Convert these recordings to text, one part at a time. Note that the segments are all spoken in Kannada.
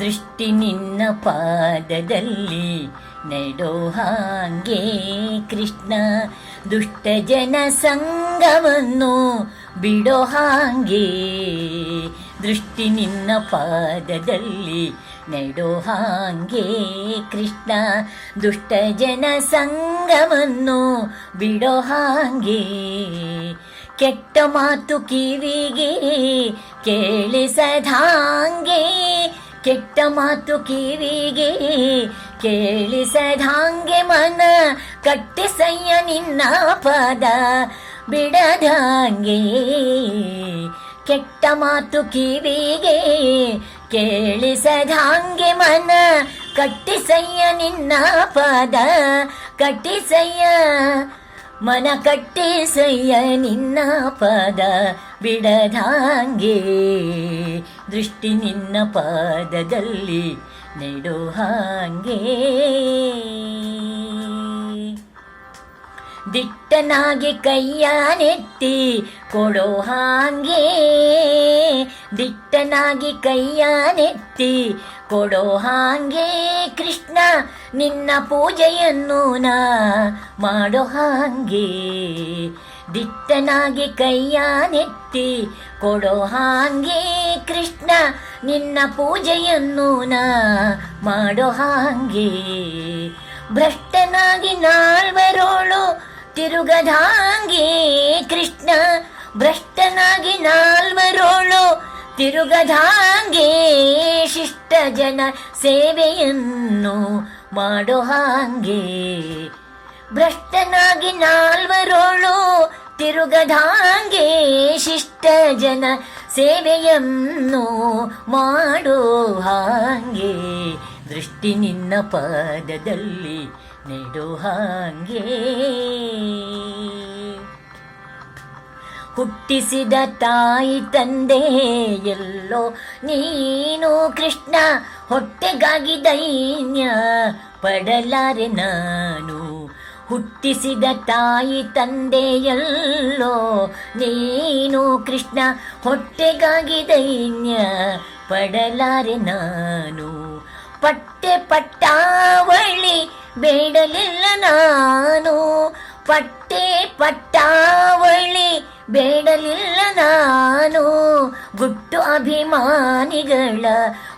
ದೃಷ್ಟಿ ನಿನ್ನ ಪಾದದಲ್ಲಿ ನೆಡೋ ಹಾಗೆ ಕೃಷ್ಣ ದುಷ್ಟ ಜನ ಸಂಗವನ್ನು ಬಿಡೋ ಹಾಗೆ. ದೃಷ್ಟಿ ನಿನ್ನ ಪಾದದಲ್ಲಿ ನೆಡೋ ಹಾಗೆ ಕೃಷ್ಣ ದುಷ್ಟ ಜನ ಸಂಗವನ್ನು ಬಿಡೋ ಹಾಗೆ. ಕೆಟ್ಟ ಮಾತು ಕಿವಿಗೆ ಕೇಳಿಸದಾಂಗೆ ಕೆಟ್ಟ ಮಾತು ಕಿವಿಗೆ ಕೇಳಿಸದಾಂಗೆ ಮನ ಕಟ್ಟಿಸಯ್ಯ ನಿನ್ನ ಪದ ಬಿಡದಂಗೆ. ಕೆಟ್ಟ ಮಾತು ಕಿವಿಗೆ ಕೇಳಿಸದಾಂಗೆ ಮನ ಕಟ್ಟಿಸಯ್ಯ ನಿನ್ನ ಪದ ಕಟ್ಟಿಸಯ್ಯ. ಮನ ಕಟ್ಟೆ ಸಯ್ಯ ನಿನ್ನ ಪದ ಬಿಡದಾಂಗೆ. ದೃಷ್ಟಿ ನಿನ್ನ ಪಾದದಲ್ಲಿ ನೆಡೋ ಹಾಗೆ ದಿಟ್ಟನಾಗಿ ಕೈಯ ನೆತ್ತಿ ಕೊಡೋ ಹಾಗೆ. ದಿಟ್ಟನಾಗಿ ಕೈಯ ನೆತ್ತಿ ಕೊಡೋ ಹಾಗೆ. ಕೃಷ್ಣ, ನಿನ್ನ ಪೂಜೆಯನ್ನು ನಾ ಮಾಡೋ ಹಾಗೆ. ದಿಟ್ಟನಾಗಿ ಕೈಯ ನೆತ್ತಿ ಕೊಡೋ ಹಾಗೆ. ಕೃಷ್ಣ, ನಿನ್ನ ಪೂಜೆಯನ್ನು ನಾ ಮಾಡೋ ಹಾಗೆ. ಭ್ರಷ್ಟನಾಗಿ ನಾಲ್ವರೋಳು ತಿರುಗದಾಂಗೆ ಕೃಷ್ಣ ಭ್ರಷ್ಟನಾಗಿ ನಾಲ್ವರೋಳು. ತಿರುಗದಾಂಗೆ ಶಿಷ್ಟ ಜನ ಸೇವೆಯನ್ನು ಮಾಡೋ ಹಾಂಗೆ. ಭ್ರಷ್ಟನಾಗಿ ನಾಲ್ವರೋಳು. ತಿರುಗದಾಂಗೆ ಶಿಷ್ಟ ಜನ ಸೇವೆಯನ್ನು ಮಾಡೋ ಹಾಂಗೆ. ದೃಷ್ಟಿ ನಿನ್ನ ಪಾದದಲ್ಲಿ ನೆಡೋ ಹಾಗೆ. ಹುಟ್ಟಿಸಿದ ತಾಯಿ ತಂದೆ ಎಲ್ಲೋ ನೀನು ಕೃಷ್ಣ, ಹೊಟ್ಟೆಗಾಗಿ ದೈನ್ಯ ಪಡಲಾರೆ ನಾನು. ಹುಟ್ಟಿಸಿದ ತಾಯಿ ತಂದೆ ಎಲ್ಲೋ ನೀನು ಕೃಷ್ಣ, ಹೊಟ್ಟೆಗಾಗಿ ದೈನ್ಯ ಪಡಲಾರೆ ನಾನು. ಪಟ್ಟೆ ಪಟ್ಟಾವಳಿ ಬೇಡಲಿಲ್ಲ ನಾನು. ಪಟ್ಟೆ ಪಟ್ಟಾವಳಿ ಬೇಡಲಿಲ್ಲ ನಾನು. ಗುಟ್ಟು ಅಭಿಮಾನಿಗಳ,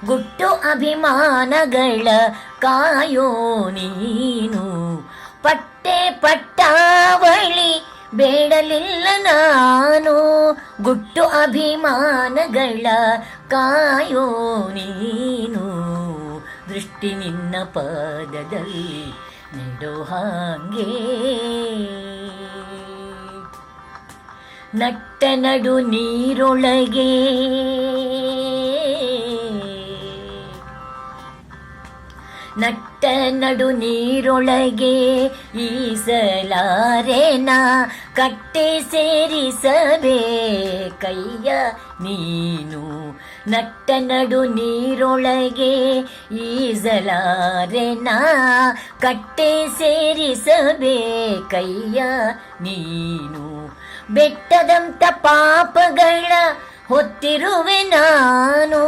ಗುಟ್ಟು ಅಭಿಮಾನಗಳ ಕಾಯೋ ನೀನು. ಪಟ್ಟೆ ಪಟ್ಟಾವಳಿ ಬೇಡಲಿಲ್ಲ ನಾನು. ಗುಟ್ಟು ಅಭಿಮಾನಗಳ ಕಾಯೋ ನೀನು. ದೃಷ್ಟಿ ನಿನ್ನ ಪಾದದಲ್ಲಿ ನೆಡೋ ಹಾಗೆ ನಟ್ಟ ನಡು ನೀರೊಳಗೆ ನಟ್ಟ ನಡು ನೀರೊಳಗೆ ಈಸಲಾರೆನ ಕಟ್ಟೆ ಸೇರಿಸಬೇ ಕೈಯ ನೀನು. ನಟ್ಟ ನಡು ನೀರೊಳಗೆ ಈಸಲಾರೆನ ಕಟ್ಟೆ ಸೇರಿಸಬೇ ಕೈಯ ನೀನು. ಬೆಟ್ಟದಂತ ಪಾಪಗಳ ಹೊತ್ತಿರುವೆ ನಾನು.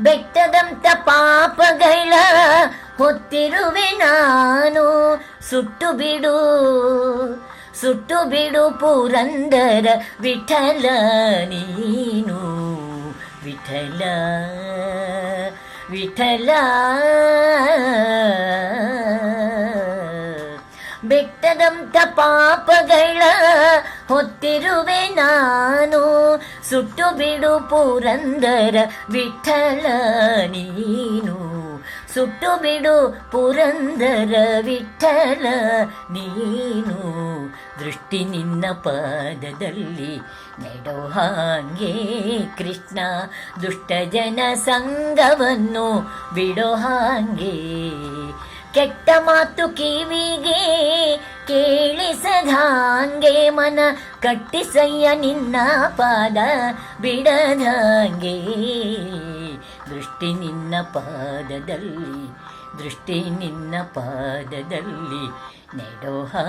ಬೆಟ್ಟದಂತ ಪಾಪಗಳ ಹೊತ್ತಿರುವೆ ನಾನು. ಸುಟ್ಟು ಬಿಡು ಸುಟ್ಟು ಬಿಡು ಪುರಂದರ ವಿಠಲ ನೀನು. ವಿಠಲ ವಿಠಲ. ಬೆಟ್ಟದಂತ ಪಾಪಗಳ ಹೊತ್ತಿರುವೆ ನಾನು. ಸುಟ್ಟು ಬಿಡು ಪುರಂದರ ವಿಠಲ ನೀನು. ಸುಟ್ಟು ಬಿಡು ಪುರಂದರ ವಿಠಲ ನೀನು. ದೃಷ್ಟಿ ನಿನ್ನ ಪಾದದಲ್ಲಿ ನೆಡೋ ಹಾಗೆ ಕೃಷ್ಣ, ದುಷ್ಟ ಜನ ಸಂಘವನ್ನು ಬಿಡೋ ಹಾಗೆ. ಕೆಟ್ಟ ಮಾತು ಕಿವಿಗೆ ಕೇಳಿಸದಾಂಗೆ ಮನ ಕಟ್ಟಿಸಯ್ಯ ನಿನ್ನ ಪಾದ ಬಿಡದಂಗೆ ದೃಷ್ಟಿ ನಿನ್ನ ಪಾದದಲ್ಲಿ ದೃಷ್ಟಿ ನಿನ್ನ ಪಾದದಲ್ಲಿ ನೆಡೋ ಹಾಗೆ.